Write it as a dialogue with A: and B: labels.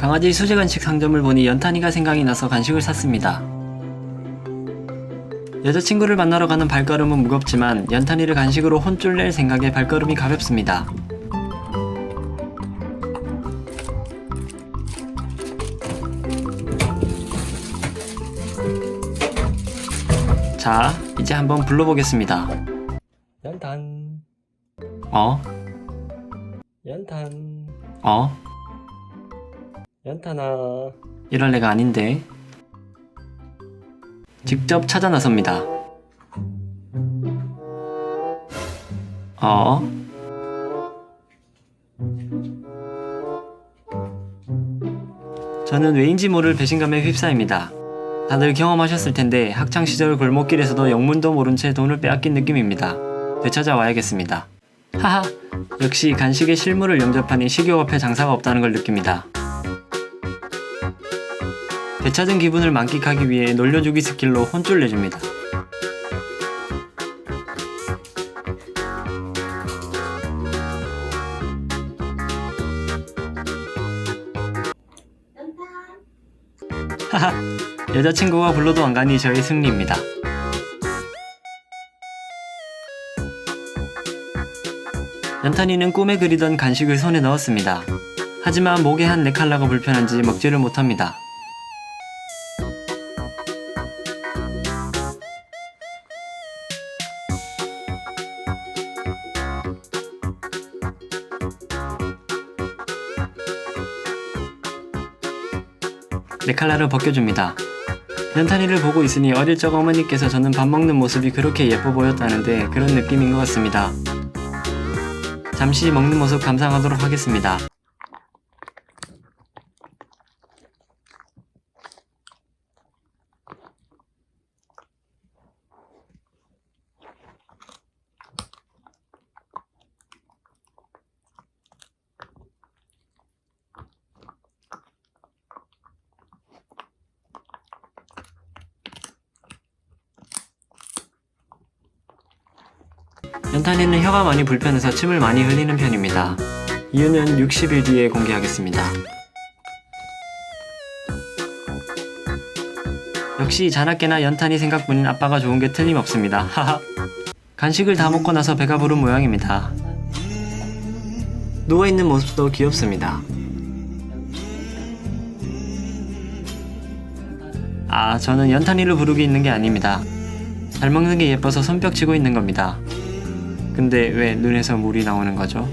A: 강아지 수제 간식 상점을 보니 연탄이가 생각이 나서 간식을 샀습니다. 여자친구를 만나러 가는 발걸음은 무겁지만 연탄이를 간식으로 혼쭐 낼 생각에 발걸음이 가볍습니다. 자, 이제 한번 불러보겠습니다.
B: 연탄
A: 어?
B: 연탄
A: 어?
B: 연탄아
A: 이럴 애가 아닌데. 직접 찾아 나섭니다. 어? 저는 왜인지 모를 배신감에 휩싸입니다. 다들 경험하셨을 텐데 학창 시절 골목길에서도 영문도 모른 채 돈을 빼앗긴 느낌입니다. 되찾아 와야겠습니다. 하하, 역시 간식의 실물을 영접하니 식욕 앞에 장사가 없다는 걸 느낍니다. 되찾은 기분을 만끽하기 위해 놀려주기 스킬로 혼쭐 내줍니다. 하하, 여자친구가 불러도 안 가니 저의 승리입니다. 연탄이는 꿈에 그리던 간식을 손에 넣었습니다. 하지만 목에 한 네 칼라가 불편한지 먹지를 못합니다. 네 칼라를 벗겨줍니다. 연탄이를 보고 있으니 어릴 적 어머니께서 저는 밥 먹는 모습이 그렇게 예뻐 보였다는데 그런 느낌인 것 같습니다. 잠시 먹는 모습 감상하도록 하겠습니다. 연탄이는 혀가 많이 불편해서 침을 많이 흘리는 편입니다. 이유는 60일 뒤에 공개하겠습니다. 역시 자나깨나 연탄이 생각뿐인 아빠가 좋은 게 틀림없습니다. 하하. 간식을 다 먹고 나서 배가 부른 모양입니다. 누워있는 모습도 귀엽습니다. 아, 저는 연탄이를 부르고 있는 게 아닙니다. 잘 먹는 게 예뻐서 손뼉 치고 있는 겁니다. 근데 왜 눈에서 물이 나오는 거죠?